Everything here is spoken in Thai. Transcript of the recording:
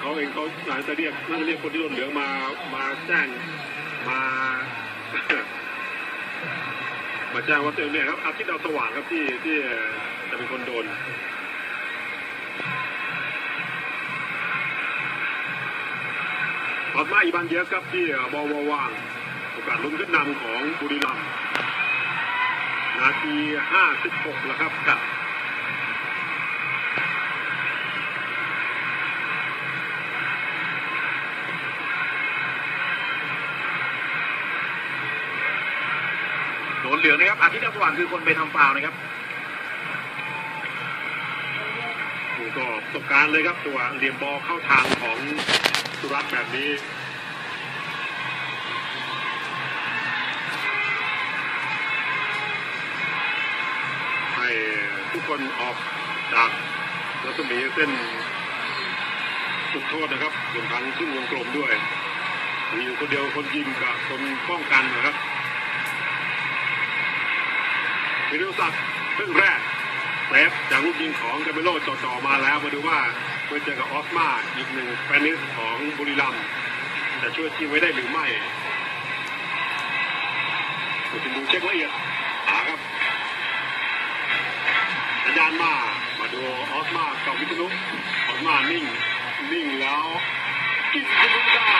เขาเองเขาหลังจะเรียกน่าจะเรียกคนที่โดนเหลืองมามาแจ้งมามาแจ้งว่าตัวเองเนี่ยครับอาทิตย์ดาวสว่างครับที่ที่จะเป็นคนโดนออกมาอีบางเยอะครับที่บอวว่างโอกาสลุ้นขึ้นนำของบุรีรัมย์นาที 56 แล้วครับกับ นเหลืองนะครับอาทิตย์ดาวสว่างคือคนไปทำฟาวนะครับนี่ก็ประสบการณ์เลยครับตัวเหลี่ยมบอลเข้าทางของสุรัตแบบนี้ให้ทุกคนออกจากรัศมีเส้นจุดโทษนะครับรวมทั้งขึ้นวงกลมด้วยมีอยู่คนเดียวคนยิงกับคนป้องกันนะครับ วิรุศักดิ์ครึ่งแรกเซฟจากลูกยิงของกาเบโลจ่อๆมาแล้วมาดูว่าเมื่อเจอกับออสมาอีกหนึ่งแฟนนิสของบุรีรัมย์จะช่วยทีมไว้ได้หรือไม่ดูดูเช็คละเอียดหาครับสัญญาณมามาดูออสมากับวิทนุออสมานิ่งนิ่งแล้วกินวิทนุได้